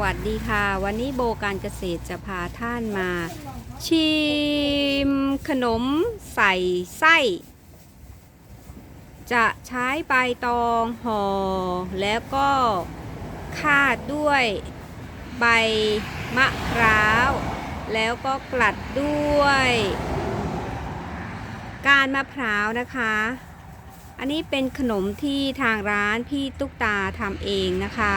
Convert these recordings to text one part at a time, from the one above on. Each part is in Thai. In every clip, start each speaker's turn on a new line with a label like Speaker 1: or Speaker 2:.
Speaker 1: วัสดีค่ะ วันนี้โบการเกษตรจะพาท่านมา ชิมขนมใส่ไส้ จะใช้ใบตองห่อแล้วก็คาดด้วยใบมะพร้าว แล้วก็กลัดด้วย การมะพร้าวนะคะ อันนี้เป็นขนมที่ทางร้านพี่ตุ๊กตาทำเองนะคะ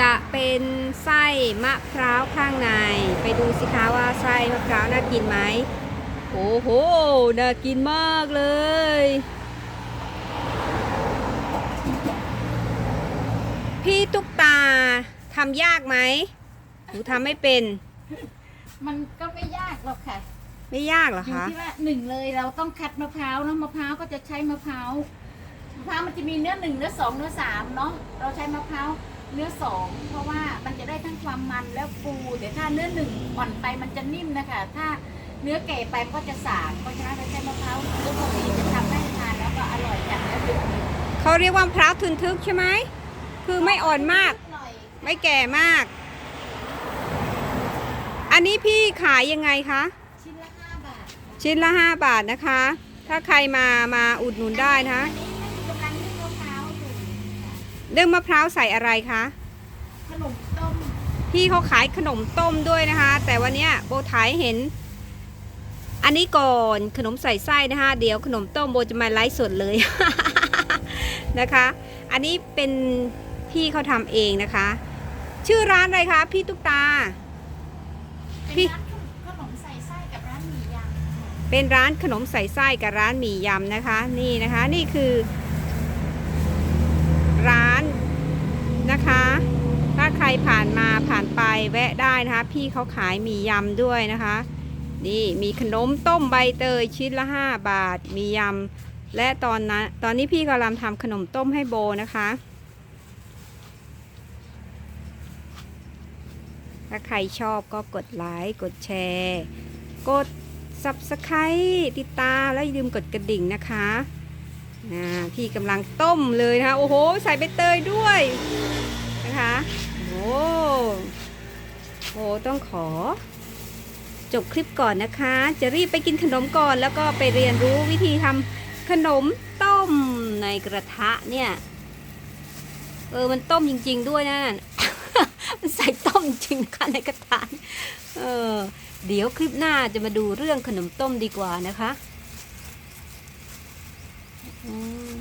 Speaker 1: จะเป็นไส้มะพร้าวข้างใน ไปดูสิคะว่าไส้มะพร้าวน่ากินไหมโอ้โห น่ากินมากเลย พี่ตุ๊กตาทำยากไหมหนูทำไม่เป็น
Speaker 2: มันก็ไม่ยากหรอกค่ะ
Speaker 1: ไม่ยากเหรอ
Speaker 2: อยู่
Speaker 1: คะ
Speaker 2: ที่ว่าหนึ่งเลยเราต้องคัดมะพร้าวเนาะมะพร้าวก็จะใช้มะพร้าวมะพร้าวมันจะมีเนื้อหนึ่งเนื้อสองเนื้อสามเนาะเราใช้มะพร้าว เนื้อสองเพราะว่ามันจะได้ทั้งความมันและฟูแต่ถ้าเนื้อหนึ่งอ่อนไปมันจะนิ่มนะคะ ถ้าเนื้อแก่ไปมันก็จะสาบเพราะฉะนั้นเราใช้มะพร้าวเนื้อพอดีจะทำให้ทานแล้วก็อร่อยจากเนื้อดึก
Speaker 1: เขาเรียกว่ามะพร้าวทึนทึกใช่ไหมคือไม่อ่อนมาก
Speaker 2: หน่อย
Speaker 1: ไม่แก่มาก อันนี้พี่ขายยังไงคะ
Speaker 2: ชิ้นละห้าบาท
Speaker 1: ชิ้นละ5บาทนะคะ ถ้าใครมามาอุดหนุนได้นะคะ
Speaker 2: อันนี้กำลังนึ่งมะพร้าวอยู่ค่ะ
Speaker 1: เรื่องมะพร้าวใส่อะไรคะ
Speaker 2: ขนมต้ม
Speaker 1: พี่เขาขายขนมต้มด้วยนะคะ แต่วันเนี้ยโบถ่ายเห็น อันนี้ก่อนขนมใส่ไส้นะคะ เดี๋ยวขนมต้มโบจะมาไลฟ์สดเลย นะคะ อันนี้เป็นพี่เขาทำเองนะคะ ชื่อร้านอะไรคะพี่ตุ๊กตา
Speaker 2: เป็น
Speaker 1: พี่
Speaker 2: ร้านขนมใส่ไส้กับร้านหมี่ยำ
Speaker 1: เป็นร้านขนมใส่ไส้กับร้านหมี่ยำนะคะ นี่นะคะ นี่คือ ร้านนะคะ ถ้าใครผ่านมาผ่านไป แวะได้นะคะ พี่เขาขายมียำด้วยนะคะ นี่มีขนมต้มใบเตยชิ้นละ 5 บาท มียำและตอนนั้นตอนนี้พี่กำลังทำขนมต้มให้โบนะคะถ้าใครชอบก็กดไลค์กดแชร์ กด subscribe ติดตามแล้วอย่าลืมกดกระดิ่งนะคะนะพี่กำลังต้มเลยนะคะ โอ้โห ใส่ใบเตยด้วยนะคะ โอ้ โหต้องขอ จบคลิปก่อนนะคะ จะรีบไปกินขนมก่อน แล้วก็ไปเรียนรู้วิธีทำขนมต้มในกระทะเนี่ย เออมันต้มจริง ๆ ด้วยนะมันใส่ต้มจริงนะคะในกระทะเออเดี๋ยวคลิปหน้าจะมาดูเรื่องขนมต้มดีกว่านะคะ อืม